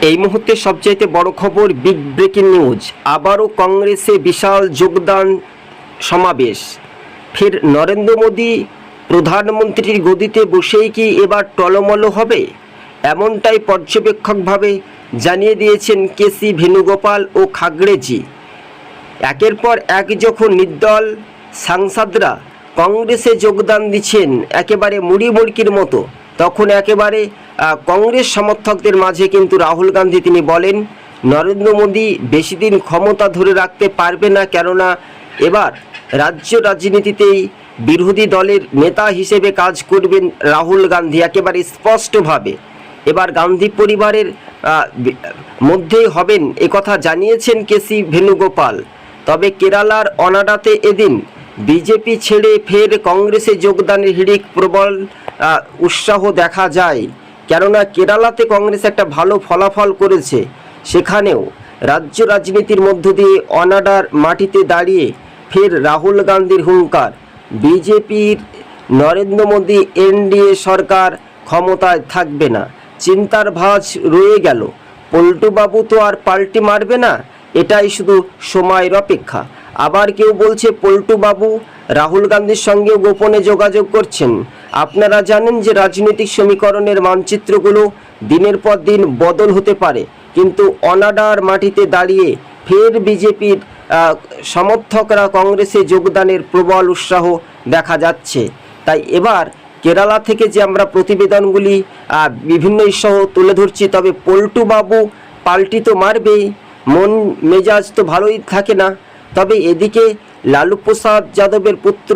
এই মুহূর্তে সবচাইতে বড় খবর বিগ ব্রেকিং নিউজ। আবারও কংগ্রেসে বিশাল যোগদান সমাবেশ। ফের নরেন্দ্র মোদী প্রধানমন্ত্রীর গদিতে বসেই কি এবার টলমল হবে? এমনটাই পর্যবেক্ষকভাবে জানিয়ে দিয়েছেন কেসি ভেনুগোপাল ও খাগড়েজি। একের পর এক যখন নির্দল সাংসদরা কংগ্রেসে যোগদান দিচ্ছেন একেবারে মুড়ি মতো, তখন একেবারে কংগ্রেস সমর্থকদের মাঝে কিন্তু রাহুল গান্ধী তিনি বলেন, নরেন্দ্র মোদী বেশি দিন ক্ষমতা ধরে রাখতে পারবে না কেননা এবার রাজ্য রাজনীতিতেই বিরোধী দলের নেতা হিসেবে কাজ করবেন রাহুল গান্ধী একেবারে স্পষ্টভাবে। এবার গান্ধী পরিবারের মধ্যেই হবেন একথা জানিয়েছেন কেসি ভেনুগোপাল তবে কেরালার অনাডাতে এদিন বিজেপি ছেড়ে ফের কংগ্রেসে যোগদানের হিড়িক প্রবল উৎসাহ দেখা যায়। কেননা কেরালাতে কংগ্রেস একটা ভালো ফলাফল করেছে। সেখানেও রাজ্য রাজনীতির মধ্য দিয়ে অনাডার মাটিতে দাঁড়িয়ে ফের রাহুল গান্ধীর হুঙ্কার। বিজেপির নরেন্দ্র মোদী এনডিএ সরকার ক্ষমতায় থাকবে না। চিন্তার ভাঁজ রয়ে গেল। পল্টুবাবু তো আর পাল্টি মারবে না, এটাই শুধু সময়ের অপেক্ষা। আবার কেউ বলছে, পল্টুবাবু রাহুল গান্ধীর সঙ্গেও গোপনে যোগাযোগ করছেন। আপনারা জানেন যে রাজনৈতিক সমীকরণের মানচিত্রগুলো দিনের পর দিন বদল হতে পারে। কিন্তু অনাডার মাটিতে দাঁড়িয়ে ফের বিজেপির সমর্থকরা কংগ্রেসে যোগদানের প্রবল উৎসাহ দেখা যাচ্ছে। তাই এবার কেরালা থেকে যে আমরা প্রতিবেদনগুলি বিভিন্ন ইস্যু তুলে ধরছি, তবে পল্টু বাবু পাল্টি তো মারবেই মন মেজাজ তো ভালোই থাকে না। তবে এদিকে লালু প্রসাদ যাদবের পুত্র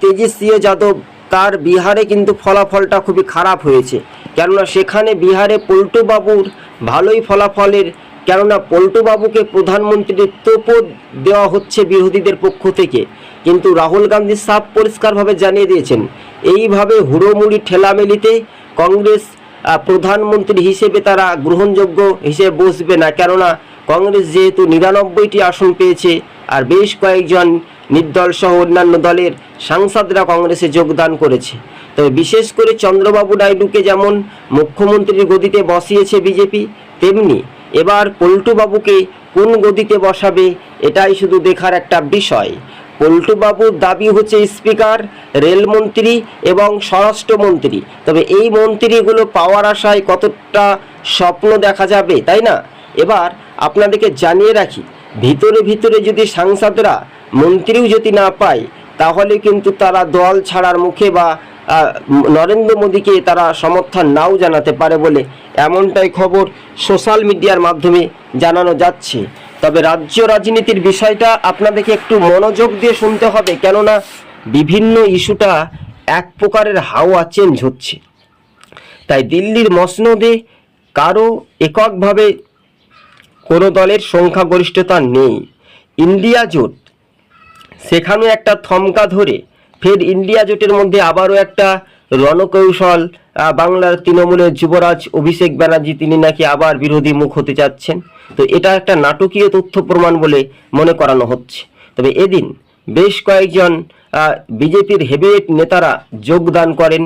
তেজস্বী যাদব, তার বিহারে কিন্তু ফলাফলটা খুবই খারাপ হয়েছে। কেননা সেখানে বিহারে পল্টুবাবুর ভালোই ফলাফলের, কেননা পল্টুবাবুকে প্রধানমন্ত্রীর তোপদ দেওয়া হচ্ছে বিরোধীদের পক্ষ থেকে। কিন্তু রাহুল গান্ধী সাফ পরিষ্কারভাবে জানিয়ে দিয়েছেন, এইভাবে হুড়োমুড়ি ঠেলামেলিতে কংগ্রেস প্রধানমন্ত্রী হিসেবে তারা গ্রহণযোগ্য হিসেবে বসবে না। কেননা কংগ্রেস যেহেতু নিরানব্বইটি আসন পেয়েছে আর বেশ কয়েকজন নির্দল সহ অন্যান্য দলের সাংসদরা কংগ্রেসে যোগদান করেছে। তবে বিশেষ করে চন্দ্রবাবু নাইডুকে যেমন মুখ্যমন্ত্রীর গদিতে বসিয়েছে বিজেপি, তেমনি এবার পল্টুবাবুকে কোন গদিতে বসাবে এটাই শুধু দেখার একটা বিষয়। পল্টুবাবুর দাবি হচ্ছে স্পিকার, রেলমন্ত্রী এবং স্বরাষ্ট্রমন্ত্রী। তবে এই মন্ত্রীগুলো পাওয়ার আশায় কতটা স্বপ্ন দেখা যাবে, তাই না? এবার আপনাদেরকে জানিয়ে রাখি, ভিতরে ভিতরে যদি সাংসদরা মন্ত্রীও যদি না পায়, তাহলে কিন্তু তারা দল ছাড়ার মুখে বা নরেন্দ্র মোদীকে তারা সমর্থন নাও জানাতে পারে বলে এমনটাই খবর সোশ্যাল মিডিয়ার মাধ্যমে জানানো যাচ্ছে। তবে রাজ্য রাজনীতির বিষয়টা আপনাদেরকে একটু মনোযোগ দিয়ে শুনতে হবে, কেননা বিভিন্ন ইস্যুটা এক প্রকারের হাওয়া চেঞ্জ হচ্ছে। তাই দিল্লির মসনদে কারও এককভাবে কোনো দলের সংখ্যাগরিষ্ঠতা নেই। ইন্ডিয়া জোট। সেখানে একটা থমকা ধরে ফের ইন্ডিয়া জোটের মধ্যে আবারও একটা রণকৌশল বাংলার তৃণমূলের যুবরাজ অভিষেক ব্যানার্জি তিনি নাকি আবার বিরোধী মুখ হতে চাচ্ছেন তো এটা একটা নাটকীয় তথ্য প্রমাণ বলে মনে করানো হচ্ছে। তবে এদিন বেশ কয়েকজন বিজেপির হেভিওয়েট নেতারা যোগদান করেন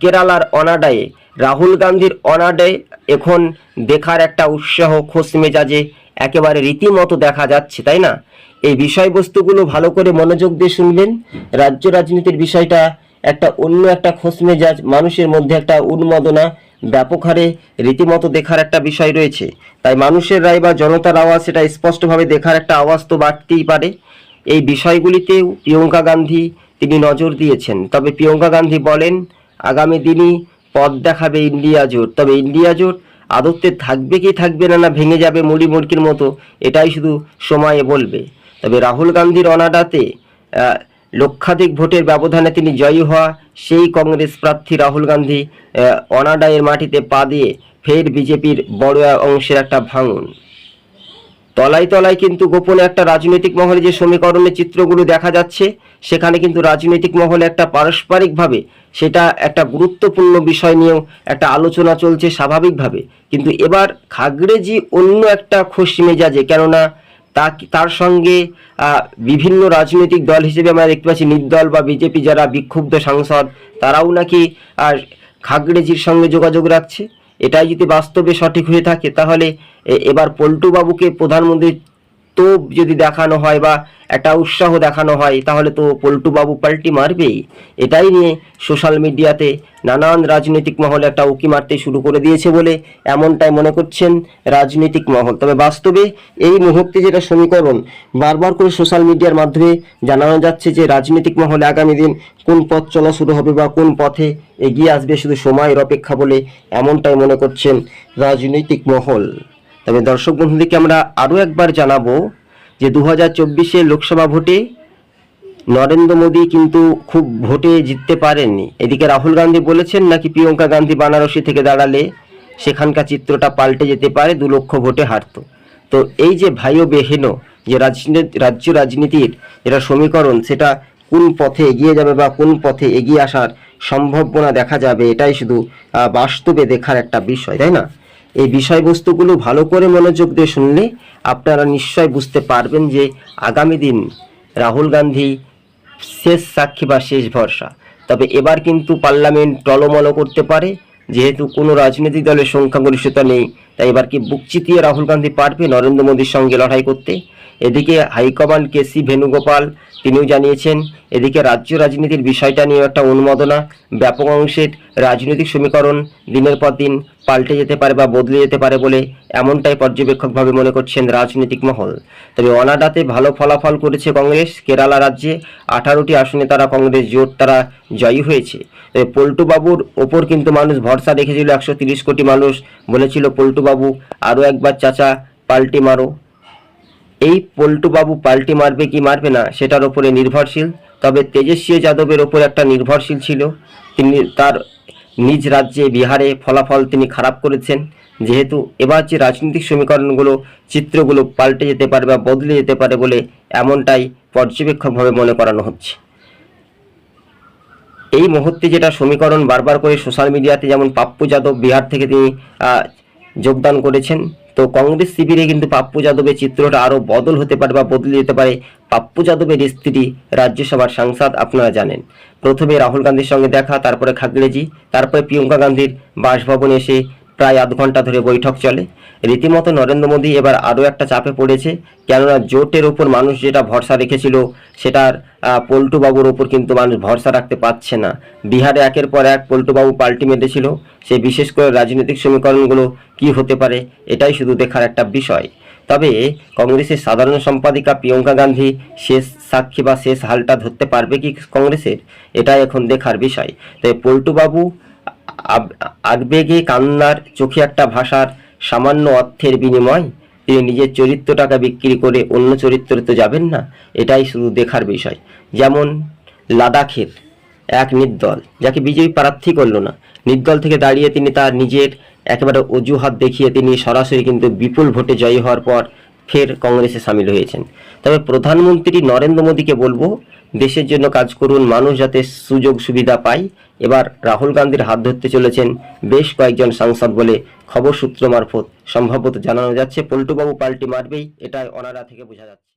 কেরালার অনাডায়ে। রাহুল গান্ধীর অনাডে এখন দেখার একটা উৎসাহ, খোশ মেজাজে একেবারে রীতিমতো দেখা যাচ্ছে, তাই না? এই বিষয়বস্তুগুলো ভালো করে মনোযোগ দিয়ে শুনবেন রাজ্য রাজনীতির বিষয়টা একটা অন্য একটা খোশ মেজাজ, মানুষের মধ্যে একটা উন্মাদনা, ব্যাপক হারে রীতিমতো দেখার একটা বিষয় রয়েছে। তাই মানুষের রায় বা জনতার আওয়াজ সেটা স্পষ্টভাবে দেখার একটা আওয়াজ তো বাড়তেই পারে। এই বিষয়গুলিতেও প্রিয়ঙ্কা গান্ধী তিনি নজর দিয়েছেন। তবে প্রিয়ঙ্কা গান্ধী বলেন, আগামী দিনই পথ দেখাবে ইন্ডিয়া জোট। তবে ইন্ডিয়া জোট আদত্তে থাকবে কি থাকবে না না ভেঙে যাবে মুড়ি মুড়কির মতো, এটাই শুধু সময়ে বলবে। তবে রাহুল গান্ধীর অনাডাতে লক্ষাধিক ভোটের ব্যবধানে তিনি জয়ী হওয়া সেই কংগ্রেস প্রার্থী রাহুল গান্ধী অনাডায়ের মাটিতে পা দিয়ে ফের বিজেপির বড় অংশের একটা ভাঙন। তলায় তলায় কিন্তু গোপনে একটা রাজনৈতিক মহলে যে সমীকরণের চিত্রগুলো দেখা যাচ্ছে, সেখানে কিন্তু রাজনৈতিক মহলে একটা পারস্পরিকভাবে সেটা একটা গুরুত্বপূর্ণ বিষয় নিয়েও একটা আলোচনা চলছে স্বাভাবিকভাবে। কিন্তু এবার খাগড়েজি অন্য একটা খুশি মেজাজে, কেননা তা তার সঙ্গে বিভিন্ন রাজনৈতিক দল হিসেবে আমরা দেখতে পাচ্ছি, নির্দল বা বিজেপি যারা বিক্ষুব্ধ সাংসদ, তারাও নাকি আর খাগড়েজির সঙ্গে যোগাযোগ রাখছে। এটাই যদি বাস্তবে সঠিক হয়ে থাকে তাহলে এবার পল্টুবাবুকে প্রধানমন্ত্রী তোপ যদি দেখানো হয় বা একটা উৎসাহ দেখানো হয়, তাহলে তো পল্টু বাবু পাল্টি মারবেই। এটাই নিয়ে সোশ্যাল মিডিয়াতে নানান রাজনৈতিক মহলে একটা উকি মারতে শুরু করে দিয়েছে বলে এমনটাই মনে করছেন রাজনৈতিক মহল। তবে বাস্তবে এই মুহূর্তে যেটা সমীকরণ, বারবার করে সোশ্যাল মিডিয়ার মাধ্যমে জানানো যাচ্ছে যে রাজনৈতিক মহলে আগামী দিন কোন পথ চলা শুরু হবে বা কোন পথে এগিয়ে আসবে শুধু সময়ের অপেক্ষা বলে এমনটাই মনে করছেন রাজনৈতিক মহল। তবে দর্শক বন্ধুদেরকে আমরা আরও একবার জানাব যে দু হাজার লোকসভা ভোটে নরেন্দ্র মোদী কিন্তু খুব ভোটে জিততে পারেননি। এদিকে রাহুল গান্ধী বলেছেন নাকি প্রিয়ঙ্কা গান্ধী বানারসি থেকে দাঁড়ালে সেখানকার চিত্রটা পাল্টে যেতে পারে, দু লক্ষ ভোটে হারত। তো এই যে ভাইও বেহেনো, যে রাজনীতি, রাজ্য রাজনীতির যেটা সমীকরণ, সেটা কোন পথে এগিয়ে যাবে বা কোন পথে এগিয়ে আসার সম্ভাবনা দেখা যাবে, এটাই শুধু বাস্তবে দেখার একটা বিষয়, তাই না? এই বিষয়বস্তুগুলো ভালো করে মনোযোগ দিয়ে শুনলে আপনারা নিশ্চয় বুঝতে পারবেন যে আগামী দিন রাহুল গান্ধী শেষ সাক্ষী বা শেষ ভরসা। তবে এবার কিন্তু পার্লামেন্ট টলমল করতে পারে, যেহেতু কোনো রাজনৈতিক দলের সংখ্যাগরিষ্ঠতা নেই, তাই এবার কি বুক চিতিয়ে রাহুল গান্ধী পারবে নরেন্দ্র মোদীর সঙ্গে লড়াই করতে? এদিকে হাইকমান্ড কে সি ভেনুগোপাল তিনিও জানিয়েছেন, এদিকে রাজ্য রাজনীতির বিষয়টা নিয়ে একটা উন্মাদনা, ব্যাপক অংশের রাজনৈতিক সমীকরণ দিনের পর দিন পাল্টে যেতে পারে বা বদলে যেতে পারে বলে এমনটাই পর্যবেক্ষকভাবে মনে করছেন রাজনৈতিক মহল। তবে অনাডাতে ভালো ফলাফল করেছে কংগ্রেস, কেরালা রাজ্যে আঠারোটি আসনে তারা কংগ্রেস জোট তারা জয়ী হয়েছে। তবে পল্টু বাবুর ওপর কিন্তু মানুষ ভরসা রেখেছিল একশো কোটি মানুষ বলেছিল, পল্টুবাবু আরও একবার চাচা, পাল্টি মারো। এই পল্টু বাবু পাল্টি মারবে কি মারবে না, সেটার ওপরে নির্ভরশীল। তবে তেজস্বী যাদবের ওপর একটা নির্ভরশীল ছিল। তিনি তার নিজ রাজ্যে বিহারে ফলাফল তিনি খারাপ করেছেন। যেহেতু এবার যে রাজনৈতিক সমীকরণগুলো, চিত্রগুলো পাল্টে যেতে পারে বা বদলে যেতে পারে বলে এমনটাই পর্যবেক্ষকভাবে মনে করানো হচ্ছে। এই মুহূর্তে যেটা সমীকরণ বারবার করে সোশ্যাল মিডিয়াতে যেমন পাপ্পু যাদব বিহার থেকে তিনি যোগদান করেছেন তো কংগ্রেস শিবিরে কিন্তু পাপ্পু যাদবের চিত্রটা আরও বদল হতে পারে বা বদলে যেতে পারে পাপ্পু যাদবের স্ত্রী রাজ্যসভার সাংসদ আপনারা জানেন। প্রথমে রাহুল গান্ধীর সঙ্গে দেখা, তারপরে খাগড়েজি তারপরে প্রিয়ঙ্কা গান্ধীর বাসভবনে এসে প্রায় আধ ঘণ্টা ধরে বৈঠক চলে। রীতিমতো নরেন্দ্র মোদী এবার আরও একটা চাপে পড়েছে কেননা জোটের ওপর মানুষ যেটা ভরসা রেখেছিল সেটার আহ, পল্টু বাবুর ওপর কিন্তু মানুষ ভরসা রাখতে পারছে না। বিহারে একের পর এক পল্টু বাবু পাল্টি মেরেছিল সে বিশেষ করে রাজনৈতিক সমীকরণগুলো কি হতে পারে এটাই শুধু দেখার একটা বিষয়। তবে কংগ্রেসের সাধারণ সম্পাদিকা প্রিয়ঙ্কা গান্ধী শেষ সাক্ষী বা শেষ হালটা ধরতে পারবে কি কংগ্রেসের? এটাই এখন দেখার বিষয়। তাই পল্টু বাবু আব- আবেগে কান্নার চোখে একটা ভাষার সামান্য অর্থের বিনিময়? তিনি নিজের চরিত্রটাকে বিক্রি করে অন্য চরিত্রে তো যাবেন না? এটাই শুধু দেখার বিষয়। যেমন লাদাখের এক নির্দল, যাকে বিজেপি প্রার্থী করল না। নির্দল থেকে দাঁড়িয়ে তিনি তার নিজের একেবারে অজুহাত দেখিয়ে তিনি সরাসরি কিন্তু বিপুল ভোটে জয়ী হওয়ার পর ফের কংগ্রেসে সামিল হয়েছেন। তবে প্রধানমন্ত্রী নরেন্দ্র মোদীকে বলব, দেশের জন্য কাজ করুন, মানুষ যাতে সুযোগ সুবিধা পায়। এবার রাহুল গান্ধীর হাত ধরতে চলেছেন বেশ কয়েকজন সাংসদ বলে খবর সূত্র মারফত সম্ভবত জানানো যাচ্ছে। পল্টুবাবু পাল্টি মারবেই, এটাই অনারা থেকে বোঝা যাচ্ছে।